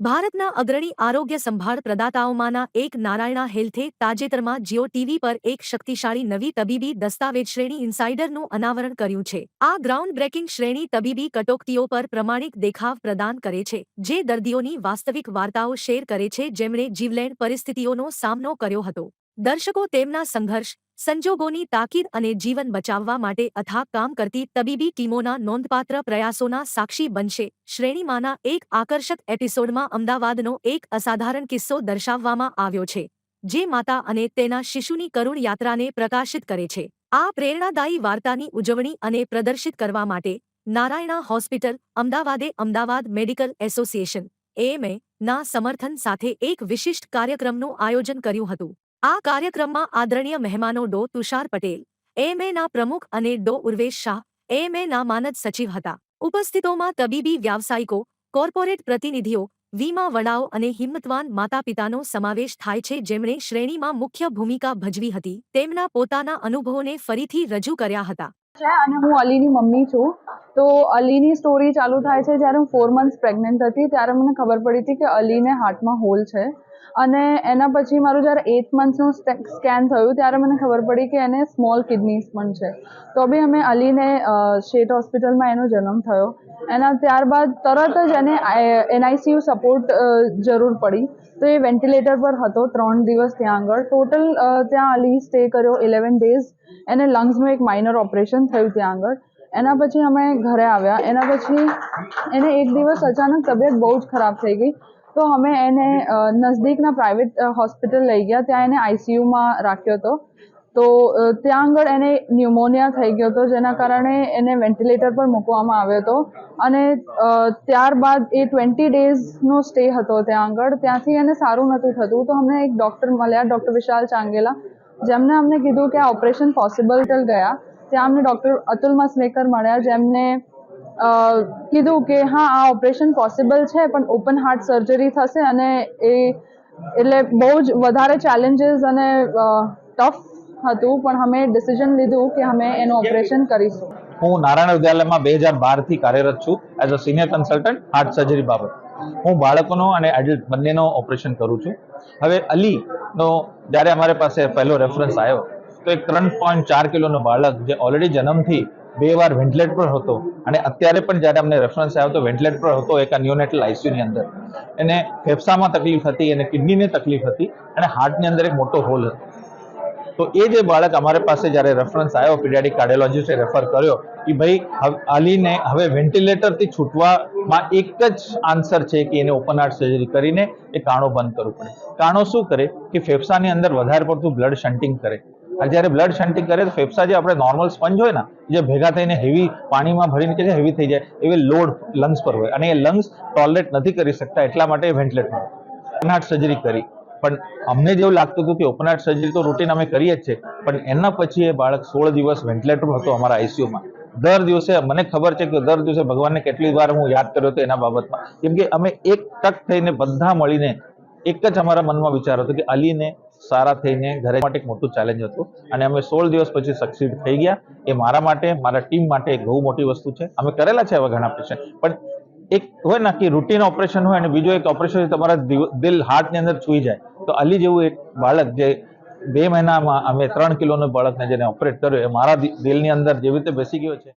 ભારતના અગ્રણી આરોગ્ય સંભાળ પ્રદાતાઓમાંના એક નારાયણા હેલ્થે તાજેતરમાં જીઓ ટીવી પર એક શક્તિશાળી નવી તબીબી દસ્તાવેજ શ્રેણી ઇન્સાઇડરનું અનાવરણ કર્યું છે. આ ગ્રાઉન્ડ બ્રેકિંગ શ્રેણી તબીબી કટોકટીઓ પર પ્રમાણિક દેખાવ પ્રદાન કરે છે, જે દર્દીઓની વાસ્તવિક વાર્તાઓ શેર કરે છે, જેમણે જીવલેણ પરિસ્થિતિઓનો સામનો કર્યો હતો. દર્શકો તેમના સંઘર્ષ, સંજોગોની તાકીદ અને જીવન બચાવવા માટે અથાગ કામ કરતી તબીબી ટીમોના નોંધપાત્ર પ્રયાસોના સાક્ષી બનશે. શ્રેણીમાંના એક આકર્ષક એપિસોડમાં અમદાવાદનો એક અસાધારણ કિસ્સો દર્શાવવામાં આવ્યો છે, જે માતા અને તેના શિશુની કરુણ યાત્રાને પ્રકાશિત કરે છે. આ પ્રેરણાદાયી વાર્તાની ઉજવણી અને પ્રદર્શિત કરવા માટે નારાયણા હોસ્પિટલ, અમદાવાદે અમદાવાદ મેડિકલ એસોસિએશન, એએમએ ના સમર્થન સાથે એક વિશિષ્ટ કાર્યક્રમનું આયોજન કર્યું હતું. આ કાર્યક્રમમાં આદરણીય મહેમાનો ડો. તુષાર પટેલ એમએના પ્રમુખ અને ડો. ઉર્વેશ શાહ એમએના માનદ સચિવ હતા. ઉપસ્થિતોમાં તબીબી વ્યાવસાયિકો, કોર્પોરેટ પ્રતિનિધિઓ, વીમા વડાઓ અને હિંમતવાન માતાપિતાનો સમાવેશ થાય છે. જેમણે શ્રેણીમાં મુખ્ય ભૂમિકા ભજવી હતી. તેમના પોતાના અનુભવોને ફરીથી રજૂ કર્યા હતા. અને હું અલીની મમ્મી છું. તો અલીની સ્ટોરી ચાલુ થાય છે જ્યારે હું ફોર મંથ્સ પ્રેગ્નન્ટ હતી. ત્યારે મને ખબર પડી હતી કે અલીને હાર્ટમાં હોલ છે. અને એના પછી મારું જ્યારે એઇટ મંથનું સ્કેન થયું, ત્યારે મને ખબર પડી કે એને સ્મોલ કિડનીઝ પણ છે. તો બી અમે અલીને સ્ટેટ હોસ્પિટલમાં એનો જન્મ થયો. એના ત્યારબાદ તરત જ એને એનઆઈસીયુ સપોર્ટ જરૂર પડી. તો એ વેન્ટિલેટર પર હતો ત્રણ દિવસ ત્યાં આગળ. ટોટલ ત્યાં અલી સ્ટે કર્યો ઇલેવન ડેઝ એને લંગ્સનું એક માઇનર ઓપરેશન થયું ત્યાં આગળ. એના પછી અમે ઘરે આવ્યા. એના પછી એને એક દિવસ અચાનક તબિયત બહુ જ ખરાબ થઈ ગઈ. તો અમે એને નજદીકના પ્રાઇવેટ હોસ્પિટલ લઈ ગયા. ત્યાં એને આઈસીયુમાં રાખ્યો હતો. તો ત્યાં આગળ એને ન્યુમોનિયા થઈ ગયો હતો, જેના કારણે એને વેન્ટિલેટર પર મૂકવામાં આવ્યો હતો. અને ત્યારબાદ એ ટ્વેન્ટી ડેઝનો સ્ટે હતો ત્યાં આગળ. ત્યાંથી એને સારું નહોતું થતું. તો અમને એક ડૉક્ટર મળ્યા ડૉક્ટર વિશાલ ચાંગેલા જેમને અમને કીધું કે આ ઓપરેશન પોસિબલ ગયા. ત્યાં અમને ડૉક્ટર અતુલ મસલેકર મળ્યા, જેમને કીધું કે હા, આ ઓપરેશન પોસિબલ છે, પણ ઓપન હાર્ટ સર્જરી થશે અને એ એટલે બહુ જ વધારે ચેલેન્જીસ અને ટફ હતું, પણ અમે ડિસિઝન લીધું કે અમે એનું ઓપરેશન કરીશું. હું નારાયણ વિદ્યાલયમાં બે હજાર બારથી કાર્યરત છું as a senior consultant heart surgery બાબત. હું બાળકોનો અને એડલ્ટ બંનેનો ઓપરેશન કરું છું. હવે અલીનો, જ્યારે અમારી પાસે પહેલો રેફરન્સ આવ્યો, તો એક ત્રણ પોઈન્ટ ચાર કિલોનો બાળક જે ઓલરેડી જન્મથી બે વાર વેન્ટિલેટર પર હતો. અને અત્યારે પણ જ્યારે અમને રેફરન્સ આવ્યો તો વેન્ટિલેટર પર હતો એક ન્યુનેટલ આઈસીયુની અંદર. એને ફેફસામાં તકલીફ હતી, એને કિડનીને તકલીફ હતી અને હાર્ટની અંદર એક મોટો હોલ હતો. તો એ જે બાળક અમારી પાસે જ્યારે રેફરન્સ આવ્યો પીડિયાટિક કાર્ડિયોલોજીસ્ટે રેફર કર્યો કે ભાઈ હાલીને હવે વેન્ટિલેટરથી છૂટવામાં એક જ આન્સર છે કે એને ઓપન હાર્ટ સર્જરી કરીને એ કાણો બંધ કરવું પડે. કાણો શું કરે? કે ફેફસાની અંદર વધારે પડતું બ્લડ શન્ટિંગ કરે. અને જ્યારે બ્લડ શન્ટિંગ કરે તો ફેફસા જે આપણે નોર્મલ સ્પંજ હોય ને જે ભેગા થઈને હેવી પાણીમાં ભરીને કે હેવી થઈ જાય, એવી લોડ લંગ્સ પર હોય. અને એ લંગ્સ ટોલરેટ નથી કરી શકતા, એટલા માટે વેન્ટિલેટર ઓપન હાર્ટ સર્જરી કરી. પણ અમને જેવું લાગતું હતું કે ઓપન હાર્ટ સર્જરી તો રૂટીન અમે કરીએ જ છે પણ એના પછી એ બાળક સોળ દિવસ વેન્ટિલેટર હતો અમારા આઈસીયુમાં દર દિવસે મને ખબર છે કે દર દિવસે ભગવાનને કેટલી વાર હું યાદ કર્યો હતો એના બાબતમાં. કેમ કે અમે એક તક થઈને બધા મળીને, એક જ અમારા મનમાં વિચાર હતો કે અલીને સારા થઈને ઘરે માટે એક મોટું ચેલેન્જ હતું. અને અમે સોળ દિવસ પછી સક્સીડ થઈ ગયા. એ મારા માટે, મારા ટીમ માટે એક બહુ મોટી વસ્તુ છે. અમે કરેલા છે એવા ઘણા પેશન્ટ પણ એક હોય ને કે રૂટીન ઓપરેશન હોય અને બીજું એક ઓપરેશન તમારા દિલ હાર્ટની અંદર છૂઈ જાય. તો અલી જેવું એક બાળક જે બે મહિનામાં અમે ત્રણ કિલોનું બાળકને જેને ઓપરેટ કર્યો, એ મારા દિલની અંદર જેવી રીતે બેસી ગયો છે.